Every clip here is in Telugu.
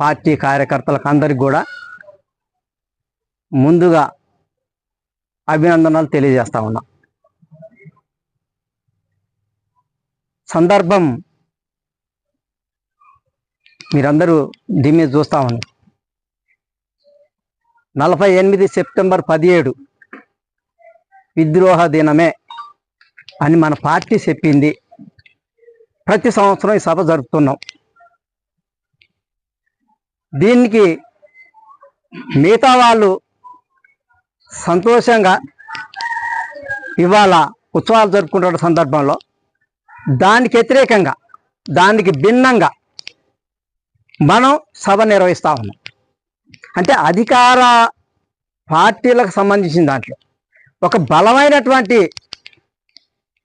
పార్టీ కార్యకర్తలకు అందరికి కూడా ముందుగా అభినందనలు తెలియజేస్తా ఉన్నా. సందర్భం మీరందరూ దీని చూస్తా ఉన్నారు నలభై ఎనిమిది సెప్టెంబర్ పదిహేడు విద్రోహ దినమే అని మన పార్టీ చెప్పింది. ప్రతి సంవత్సరం ఈ సభ జరుపుతున్నాం. దీనికి మిగతా వాళ్ళు సంతోషంగా ఇవాళ ఉత్సవాలు జరుపుకుంటున్న సందర్భంలో దానికి వ్యతిరేకంగా దానికి భిన్నంగా మనం సభ నిర్వహిస్తూ ఉన్నాం. అంటే అధికార పార్టీలకు సంబంధించిన దాంట్లో ఒక బలమైనటువంటి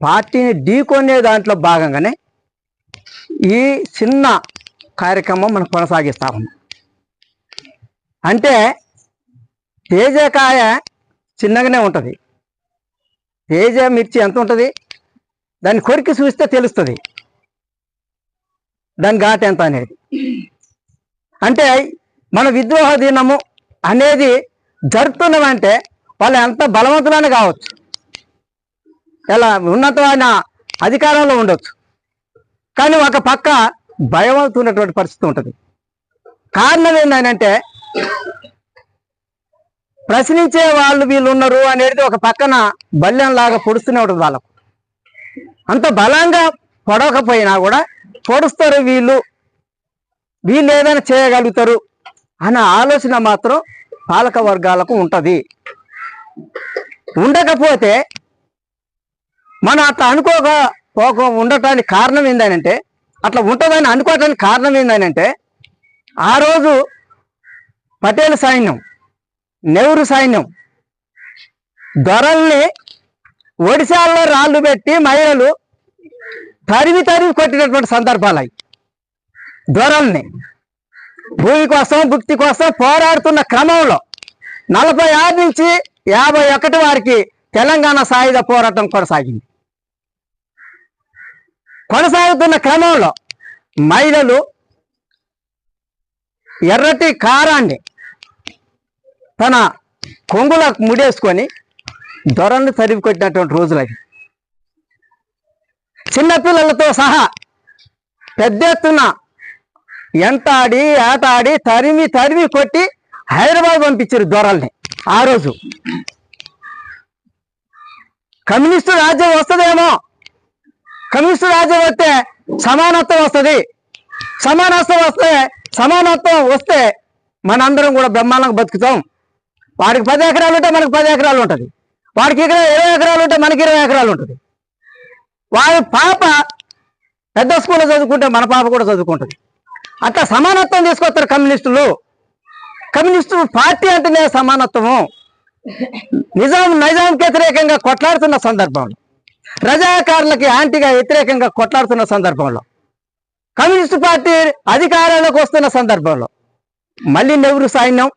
పార్టీని ఢీకొనే దాంట్లో భాగంగానే ఈ చిన్న కార్యక్రమం మనం కొనసాగిస్తూ ఉన్నాం. అంటే తేజకాయ చిన్నగానే ఉంటుంది. తేజ మిర్చి ఎంత ఉంటుంది? దాన్ని కొరికి చూస్తే తెలుస్తుంది. దాని ఘాట్ ఎంత అనేది. అంటే మన విద్రోహ దినము అనేది జరుపుతున్నామంటే వాళ్ళు ఎంత బలవంతులని కావచ్చు. ఎలా? ఉన్నతమైన అధికారంలో ఉండొచ్చు. కానీ ఒక పక్క భయమవుతున్నటువంటి పరిస్థితి ఉంటుంది. కారణం ఏంటంటే ప్రశ్నించే వాళ్ళు వీళ్ళు ఉన్నారు అనేది ఒక పక్కన బల్యంలాగా పొడుస్తూనే ఉంటుంది వాళ్ళకు. అంత బలంగా పొడవకపోయినా కూడా పొడుస్తారు వీళ్ళు. వీళ్ళు ఏదైనా చేయగలుగుతారు అనే ఆలోచన మాత్రం పాలక వర్గాలకు ఉంటుంది. ఉండకపోతే మనం అట్లా అనుకోక పోక ఉండటానికి కారణం ఏంటంటే అట్లా ఉంటుందని అనుకోవటానికి కారణం ఏంటంటే ఆ రోజు పటేల్ సైన్యం నెహ్రూ సైన్యం దొరల్ని ఒడిశాల్లో రాళ్ళు పెట్టి మహిళలు తరివి తరివి కొట్టినటువంటి సందర్భాలు అవి దొరల్ని భూమి కోసం భుక్తి కోసం పోరాడుతున్న క్రమంలో నలభై ఆరు నుంచి యాభై ఒకటి వారికి తెలంగాణ సాయుధ పోరాటం కొనసాగింది. కొనసాగుతున్న క్రమంలో మహిళలు ఎర్రటి కారాన్ని తన కొంగులకు ముడేసుకొని దొరల్ని తరివి కొట్టినటువంటి రోజులు అవి. చిన్నపిల్లలతో సహా పెద్ద ఎత్తున ఎంటాడి ఆటాడి తరిమి తరిమి కొట్టి హైదరాబాద్ పంపించారు దొరల్ని ఆ రోజు. కమ్యూనిస్టు రాజ్యం వస్తుందేమో. కమ్యూనిస్టు రాజ్యం వస్తే సమానత్వం వస్తుంది. సమానత్వం వస్తే సమానత్వం వస్తే మనందరం కూడా బ్రహ్మాండంగా బతుకుతాం. వాడికి పది ఎకరాలు ఉంటే మనకు పది ఎకరాలు ఉంటుంది. వాడికి ఇక్కడ ఇరవై ఎకరాలు ఉంటే మనకి ఇరవై ఎకరాలు ఉంటుంది. వాడి పాప పెద్ద స్కూల్లో చదువుకుంటే మన పాప కూడా చదువుకుంటుంది. అంత సమానత్వం తీసుకొస్తారు కమ్యూనిస్టులు. కమ్యూనిస్టు పార్టీ అంటేనే సమానత్వము. నిజాం నిజాంకి వ్యతిరేకంగా కొట్లాడుతున్న సందర్భంలో రజాకారులకి యాంటీగా వ్యతిరేకంగా కొట్లాడుతున్న సందర్భంలో. కమ్యూనిస్టు పార్టీ అధికారంలోకి వస్తున్న సందర్భంలో. మళ్ళీ నెహ్రూ సైన్యం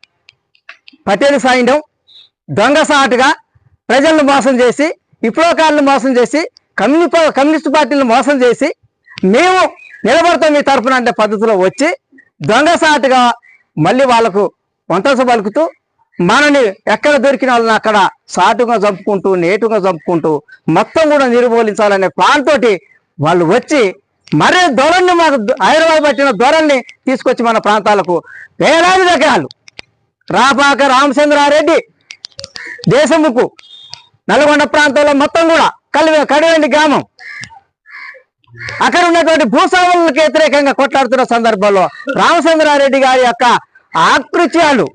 పటేల్ సైన్యం దొంగసాటుగా ప్రజలను మోసం చేసి విప్లవకారులను మోసం చేసి కమ్యూని కమ్యూనిస్ట్ పార్టీలను మోసం చేసి మేము నిలబడతాం మీ తరపున అంటే పద్ధతిలో వచ్చి దొంగసాటుగా మళ్ళీ వాళ్ళకు వంటస పలుకుతూ మనని ఎక్కడ దొరికిన వాళ్ళని అక్కడ సాటుగా చంపుకుంటూ నేటుగా చంపుకుంటూ మొత్తం కూడా నిర్మూలించాలనే ప్లాన్ తోటి వాళ్ళు వచ్చి మరే దొరల్ని మాకు హైదరాబాద్ పట్టిన దొరల్ని తీసుకొచ్చి మన ప్రాంతాలకు వేలాది రకాలు రాపాక రామచంద్రారెడ్డి దేశముకు నల్గొండ ప్రాంతంలో మొత్తం కూడా కలివి కడివెండి గ్రామం. అక్కడ ఉన్నటువంటి భూస్వాములకు వ్యతిరేకంగా కొట్లాడుతున్న సందర్భంలో రామచంద్రారెడ్డి గారి యొక్క ఆకృత్యాలు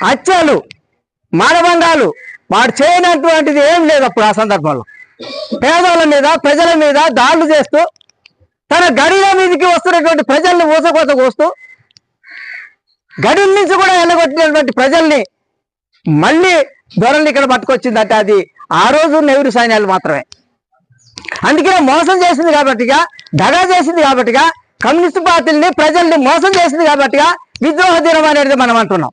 హత్యలు మానభంగాలు వాడు చేయనటువంటిది ఏం లేదు అప్పుడు ఆ సందర్భంలో. పేదల మీద ప్రజల మీద దాడులు చేస్తూ తన గడిల మీదకి వస్తున్నటువంటి ప్రజల్ని ఊసకోత కోస్తూ గడుల నుంచి కూడా వెళ్ళగొట్టినటువంటి ప్రజల్ని మళ్ళీ దొరల్ని ఇక్కడ పట్టుకొచ్చిందంటే అది ఆ రోజు నెహ్రూ సైన్యాలు మాత్రమే. అందుకనే మోసం చేసింది కాబట్టిగా దగా చేసింది కాబట్టిగా కమ్యూనిస్ట్ పార్టీని ప్రజల్ని మోసం చేసింది కాబట్టిగా విద్రోహ దినం అనేది మనం అంటున్నాం.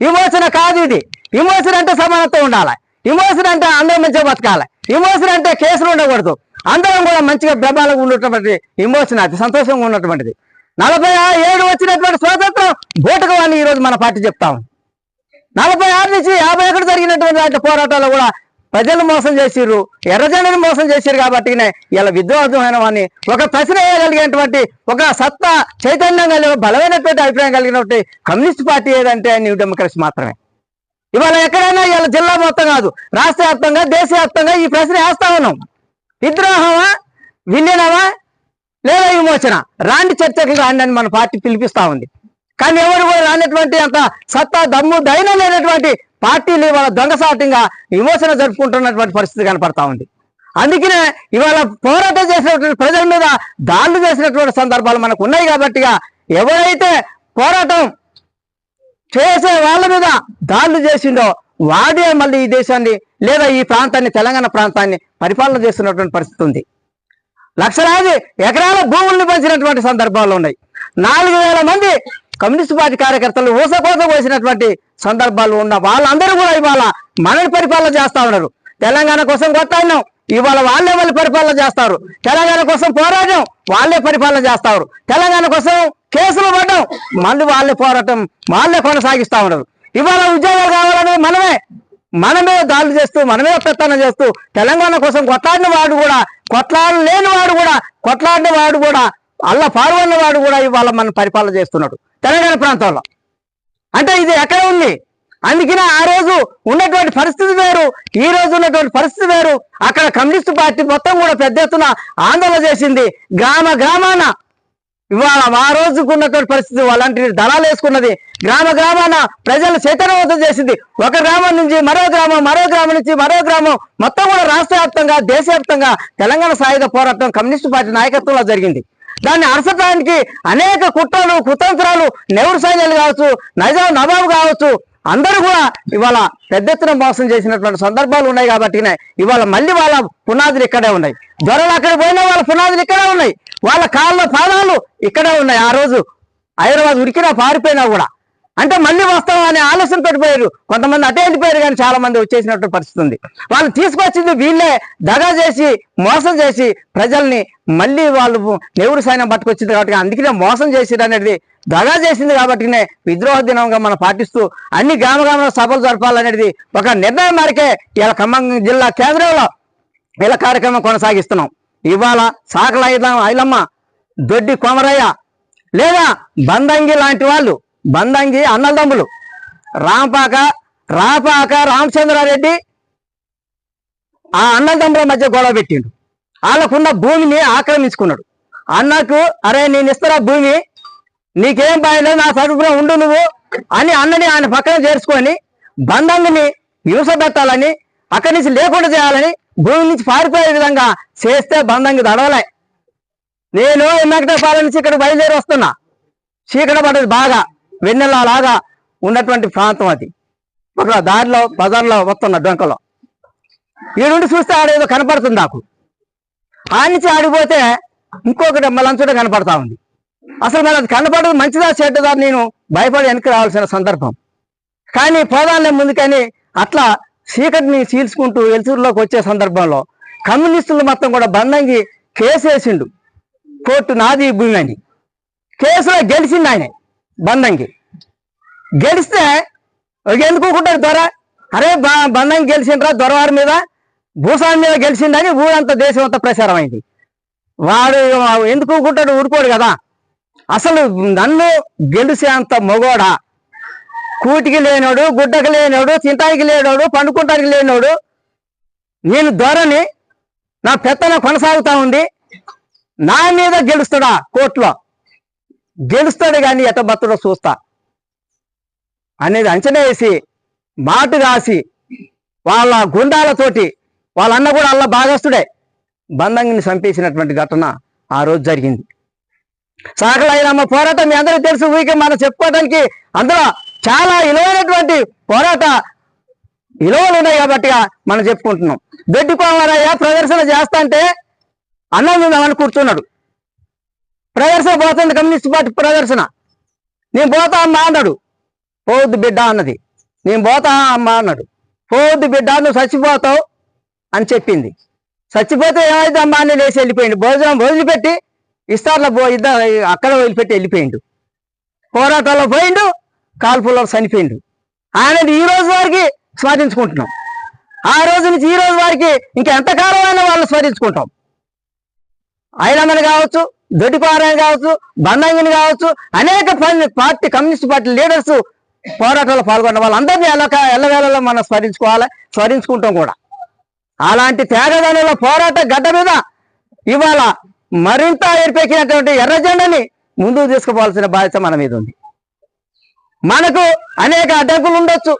విమోచన కాదు ఇది. విమోచన అంటే సమానత్వం ఉండాలి. విమోచన అంటే అందరం మంచిగా బతకాలి. విమోచన అంటే కేసులు ఉండకూడదు. అందరం కూడా మంచిగా బ్రహ్మాలకు ఉన్నటువంటి విమోచన అది సంతోషంగా ఉన్నటువంటిది. నలభై ఏడు వచ్చినటువంటి స్వాతంత్రం బూటకు అని ఈరోజు మన పార్టీ చెప్తా నలభై ఆరు నుంచి యాభై ఒకటి జరిగినటువంటి వాటి పోరాటాల్లో కూడా ప్రజలు మోసం చేసిర్రు ఎర్రజనులు మోసం చేసిర్రు కాబట్టి ఇలా విద్రోహమైన వాడిని ఒక ప్రశ్న వేయగలిగినటువంటి ఒక సత్తా చైతన్యం కలిగిన బలమైనటువంటి అభిప్రాయం కలిగినటువంటి కమ్యూనిస్ట్ పార్టీ ఏదంటే న్యూ డెమోక్రసీ మాత్రమే. ఇవాళ ఎక్కడైనా ఇవాళ జిల్లా మొత్తం కాదు రాష్ట్ర వ్యాప్తంగా దేశవ్యాప్తంగా ఈ ప్రశ్న వేస్తా ఉన్నాం. విద్రోహమా? విలీనమా? లేదా విమోచన. రాండి చర్చకు రాండి అని మన పార్టీ పిలిపిస్తా ఉంది. కానీ ఎవరు కూడా రానటువంటి అంత సత్తా దమ్ము ధైర్యం లేనటువంటి పార్టీలు ఇవాళ దొంగసాటింగా విమోచన జరుపుకుంటున్నటువంటి పరిస్థితి కనపడతా ఉంది. అందుకనే ఇవాళ పోరాటం చేసినటువంటి ప్రజల మీద దాడులు చేసినటువంటి సందర్భాలు మనకు ఉన్నాయి కాబట్టిగా ఎవరైతే పోరాటం చేసే వాళ్ళ మీద దాడులు చేసిండో వాడే మళ్ళీ ఈ దేశాన్ని లేదా ఈ ప్రాంతాన్ని తెలంగాణ ప్రాంతాన్ని పరిపాలన చేస్తున్నటువంటి పరిస్థితి ఉంది. లక్షలాది ఎకరాల భూముల్ని పంచినటువంటి సందర్భాలు ఉన్నాయి. నాలుగు వేల మంది కమ్యూనిస్ట్ పార్టీ కార్యకర్తలు ఊసకోత పోసినటువంటి సందర్భాలు ఉన్న వాళ్ళందరూ కూడా ఇవాళ మనని పరిపాలన చేస్తా ఉన్నారు. తెలంగాణ కోసం కొత్త కొట్లాడినాం ఇవాళ వాళ్ళే వాళ్ళు పరిపాలన చేస్తారు. తెలంగాణ కోసం పోరాటం వాళ్ళే పరిపాలన చేస్తారు తెలంగాణ కోసం కేసులు పడడం. మళ్ళీ వాళ్ళే పోరాటం వాళ్ళే కొనసాగిస్తా ఉన్నారు. ఇవాళ ఉద్యోగాలు కావాలనేది మనమే. మనమే దాడులు చేస్తూ మనమే పెత్తనం చేస్తూ తెలంగాణ కోసం కొట్లాడిన వాడు కూడా కొట్లాడలేని వాడు కూడా కొట్లాడిన వాడు కూడా అల్ల పాల్గొన్న వాడు కూడా ఇవాళ మనం పరిపాలన చేస్తున్నాడు తెలంగాణ ప్రాంతంలో. అంటే ఇది ఎక్కడ ఉంది? అందుకనే ఆ రోజు ఉన్నటువంటి పరిస్థితి వేరు ఈ రోజు ఉన్నటువంటి పరిస్థితి వేరు. అక్కడ కమ్యూనిస్ట్ పార్టీ మొత్తం కూడా పెద్ద ఎత్తున ఆందోళన చేసింది. గ్రామ గ్రామాన ఇవాళ ఆ రోజుకున్నటువంటి పరిస్థితి అలాంటి దళాలు వేసుకున్నది. గ్రామ గ్రామాన ప్రజలు చైతన్యవంతం చేసింది. ఒక గ్రామం నుంచి మరో గ్రామం మరో గ్రామం నుంచి మరో గ్రామం. మొత్తం కూడా రాష్ట్ర వ్యాప్తంగా దేశవ్యాప్తంగా తెలంగాణ సాయుధ పోరాటం కమ్యూనిస్టు పార్టీ నాయకత్వంలో జరిగింది. దాన్ని అరసటానికి అనేక కుట్రలు కుతంత్రాలు నెహ్రూ సైన్యాలు కావచ్చు నైజాం నవాబు కావచ్చు అందరూ కూడా ఇవాళ పెద్ద ఎత్తున మోసం చేసినటువంటి సందర్భాలు ఉన్నాయి కాబట్టి ఇవాళ మళ్ళీ వాళ్ళ పునాదులు ఇక్కడే ఉన్నాయి. జ్వరాలు అక్కడ పోయినా వాళ్ళ పునాదులు ఇక్కడే ఉన్నాయి. వాళ్ళ కాళ్ళ పాదాలు ఇక్కడే ఉన్నాయి. ఆ రోజు హైదరాబాద్ ఉరికినా పారిపోయినా కూడా. అంటే మళ్ళీ వస్తాం అనే ఆలోచన పెట్టిపోయారు కొంతమంది అటే వెళ్ళిపోయారు కానీ చాలా మంది వచ్చేసినట్టు పరిస్థితి ఉంది. వాళ్ళు తీసుకొచ్చింది వీళ్ళే దగా చేసి మోసం చేసి ప్రజల్ని మళ్ళీ వాళ్ళు నెవరు సైన్యం పట్టుకొచ్చింది కాబట్టి అందుకనే మోసం చేసిరు అనేది దగా చేసింది కాబట్టినే విద్రోహ దినంగా మనం పాటిస్తూ అన్ని గ్రామ గ్రామంలో సభలు జరపాలనేది ఒక నిర్ణయం మేరకే ఇలా ఖమ్మం జిల్లా కేంద్రంలో ఇలా కార్యక్రమం కొనసాగిస్తున్నాం. ఇవాళ సాకల ఐలమ్మ దొడ్డి కొమరయ్య లేదా బందంగి లాంటి వాళ్ళు బందంగి అన్నదమ్ములు. రాంపాక రాపాక రామచంద్రారెడ్డి ఆ అన్నదమ్ముల మధ్య గొడవ పెట్టిండు. వాళ్ళకున్న భూమిని ఆక్రమించుకున్నాడు. అన్నకు అరే నేను ఇస్తారా భూమి నీకేం భయం నా తరపున ఉండు నువ్వు అని అన్నని ఆయన పక్కన చేర్చుకొని బంధంగిని హింసపెట్టాలని అక్కడి నుంచి లేకుండా చేయాలని భూమి నుంచి పారిపోయే విధంగా చేస్తే బంధంకి దడవలే నేను వెంకటపాలెం నుంచి ఇక్కడ బయలుదేరి వస్తున్నా. చీకట పడ్డది బాగా వెన్నెల లాగా ఉన్నటువంటి ప్రాంతం అది. ఒక దారిలో బజార్లో వస్తున్న డొంకలో. ఈ నుండి చూస్తే ఆడేదో కనపడుతుంది నాకు. ఆ నుంచి ఆడిపోతే ఇంకొకటి మలంచుట కనపడతా ఉంది. అసలు మరి అది కనపడదు మంచిదా చెడ్డదా నేను భయపడి వెనక్కి రావాల్సిన సందర్భం. కానీ పోదాలే ముందు కానీ అట్లా చీకటిని చీల్చుకుంటూ ఎలుసూరులోకి వచ్చే సందర్భంలో కమ్యూనిస్టులు మొత్తం కూడా బంధంగి కేసు వేసిండు కోర్టు నాది భూమి అని కేసులో గెలిచింది ఆయన బంధంగి. గెలిస్తే ఎందుకు ఊరుకుంటాడు దొర? అరే బ- బంధంగి గెలిచిండ్రా దొరవారి మీద భూస్వామి మీద గెలిచిందని ఊరంతా దేశం అంతా ప్రచారం అయింది వాడు ఎందుకు ఊరుకోడు కదా. అసలు నన్ను గెలిసే అంత మొగోడా. కూటికి లేనోడు గుడ్డకి లేనోడు తింటానికి లేనోడు పండుకుంటానికి లేనోడు నేను ధోరణి నా పెత్తన కొనసాగుతా ఉంది. నా మీద గెలుస్తాడా కోర్టులో? గెలుస్తాడు కానీ ఎట బతుడో చూస్తా. అనేది అంచనా వేసి మాటు రాసి వాళ్ళ గుండాలతోటి వాళ్ళన్న కూడా అల్ల భాగస్తుడే బంధంగిని చంపేసినటువంటి ఘటన ఆ రోజు జరిగింది. సాకలైనమ్మ పోరాటం మీ అందరికీ తెలుసు. ఊరికే మనం చెప్పుకోవడానికి అందులో చాలా విలువైనటువంటి పోరాట విలువలు ఉన్నాయి కాబట్టి మనం చెప్పుకుంటున్నాం. దొడ్డి కోమరయ్య ప్రదర్శన చేస్తా అంటే అన్నం తిందామని కూర్చున్నాడు. ప్రదర్శన పోతుంది కమ్యూనిస్ట్ పార్టీ ప్రదర్శన. నేను పోతా అమ్మా అన్నాడు. పోవద్దు బిడ్డ అన్నది. నేను పోతా అమ్మా అన్నాడు. పోవద్దు బిడ్డ నువ్వు చచ్చిపోతావు అని చెప్పింది. చచ్చిపోతే ఏమైతే అమ్మా అని లేచి వెళ్ళిపోయింది. భోజనం వదిలిపెట్టి ఇస్తార్లో పో అక్కడ వదిలిపెట్టి వెళ్ళిపోయిండు. పోరాటంలో పోయిండు కాల్పుల్లో చనిపోయిండు. ఆయన ఈ రోజు వారికి స్మరించుకుంటున్నాం ఆ రోజు నుంచి ఈ రోజు వారికి ఇంకా అయినా వాళ్ళు స్మరించుకుంటాం ఐలమ్మని కావచ్చు దొడ్డిపారాయణ కావచ్చు బండంగిని కావచ్చు అనేక పని- పార్టీ కమ్యూనిస్ట్ పార్టీ లీడర్స్ పోరాటంలో పాల్గొన్న వాళ్ళందరినీ ఎల్ల ఎల్లవేళలో మనం స్మరించుకోవాలి స్మరించుకుంటాం కూడా. అలాంటి తేగదనుల పోరాట గడ్డ మీద ఇవాళ మరింత ఏర్పెక్కినటువంటి ఎర్రజెండని ముందుకు తీసుకుపోవాల్సిన బాధ్యత మన మీద ఉంది. మనకు అనేక అడ్డంకులు ఉండొచ్చు.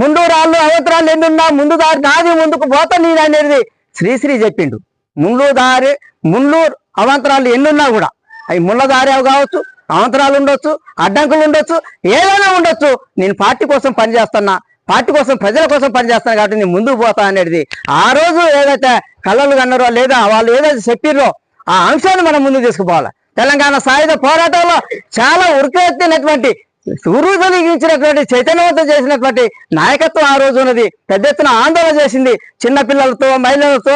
ముందు రాళ్ళు అవతరాలు ఎన్నున్నా ముందు దారి నాది ముందుకు పోతా నేను అనేది శ్రీశ్రీ చెప్పిండు. ముందు దారి ముళ్ళు అవంతరాలు ఎన్నున్నా కూడా అవి ముళ్ళ దారి కావచ్చు అవంతరాలు ఉండొచ్చు అడ్డంకులు ఉండొచ్చు ఏదైనా ఉండొచ్చు. నేను పార్టీ కోసం పనిచేస్తున్నా పార్టీ కోసం ప్రజల కోసం పనిచేస్తాను కాబట్టి నేను ముందుకు పోతా అనేది ఆ రోజు ఏదైతే కళ్ళలు కన్నారో లేదా వాళ్ళు ఏదైతే చెప్పిర్రో ఆ అంశాన్ని మనం ముందు తీసుకుపోవాలి. తెలంగాణ సాయుధ పోరాటంలో చాలా ఉరికెత్తినటువంటి ఉరువు కలిగించినటువంటి చైతన్యవంతం చేసినటువంటి నాయకత్వం ఆ రోజు ఉన్నది. పెద్ద ఎత్తున ఆందోళన చేసింది. చిన్న పిల్లలతో మహిళలతో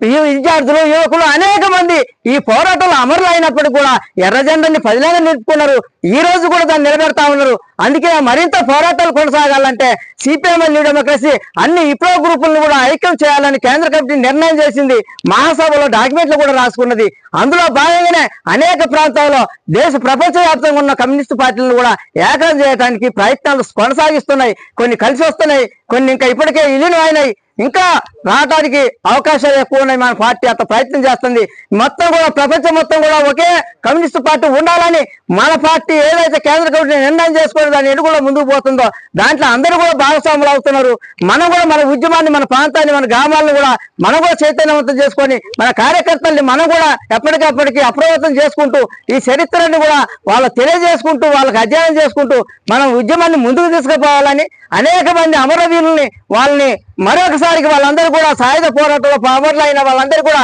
ఈ విద్యార్థులు యువకులు అనేక మంది ఈ పోరాటంలో అమరులు అయినప్పటికీ కూడా ఎర్రజెండని పదిలాగా పదిలంగా నిలుపుకున్నారు. ఈ రోజు కూడా దాన్ని నిలబెడతా ఉన్నారు. అందుకే మరింత పోరాటాలు కొనసాగాలంటే సిపిఎం న్యూ డెమోక్రసీ అన్ని ఇప్రో గ్రూపులను కూడా ఐక్యం చేయాలని కేంద్ర కమిటీ నిర్ణయం చేసింది. మహాసభలో డాక్యుమెంట్లు కూడా రాసుకున్నది. అందులో భాగంగానే అనేక ప్రాంతాల్లో దేశ ప్రపంచవ్యాప్తంగా ఉన్న కమ్యూనిస్ట్ పార్టీలను కూడా ఏకం చేయడానికి ప్రయత్నాలు కొనసాగిస్తున్నాయి. కొన్ని కలిసి వస్తున్నాయి. కొన్ని ఇంకా ఇప్పటికే విలీనం అయినాయి ఇంకా రావడానికి అవకాశాలు ఎక్కువ ఉన్నాయి. మన పార్టీ అంత ప్రయత్నం చేస్తుంది. మొత్తం కూడా ప్రపంచం మొత్తం కూడా ఒకే కమ్యూనిస్ట్ పార్టీ ఉండాలని మన పార్టీ ఏదైతే కేంద్ర కమిటీ నిర్ణయం చేసుకుని దాని ఎడుగులో ముందుకు పోతుందో దాంట్లో అందరూ కూడా భాగస్వాములు అవుతున్నారు. మనం కూడా మన ఉద్యమాన్ని మన ప్రాంతాన్ని మన గ్రామాలను కూడా మనం కూడా చైతన్యవంతం చేసుకొని మన కార్యకర్తల్ని మనం కూడా ఎప్పటికప్పటికి అప్రమత్తం చేసుకుంటూ ఈ చరిత్రని కూడా వాళ్ళు తెలియజేసుకుంటూ వాళ్ళకి అధ్యయనం చేసుకుంటూ మనం ఉద్యమాన్ని ముందుకు తీసుకుపోవాలని అనేక మంది అమరవీరుల్ని వాళ్ళని మరొకసారికి వాళ్ళందరూ కూడా సాయుధ పోరాటంలో అయిన వాళ్ళందరూ కూడా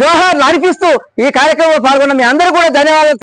జోహార్లు అర్పిస్తూ ఈ కార్యక్రమంలో పాల్గొన్న మీ అందరూ కూడా ధన్యవాదాలు.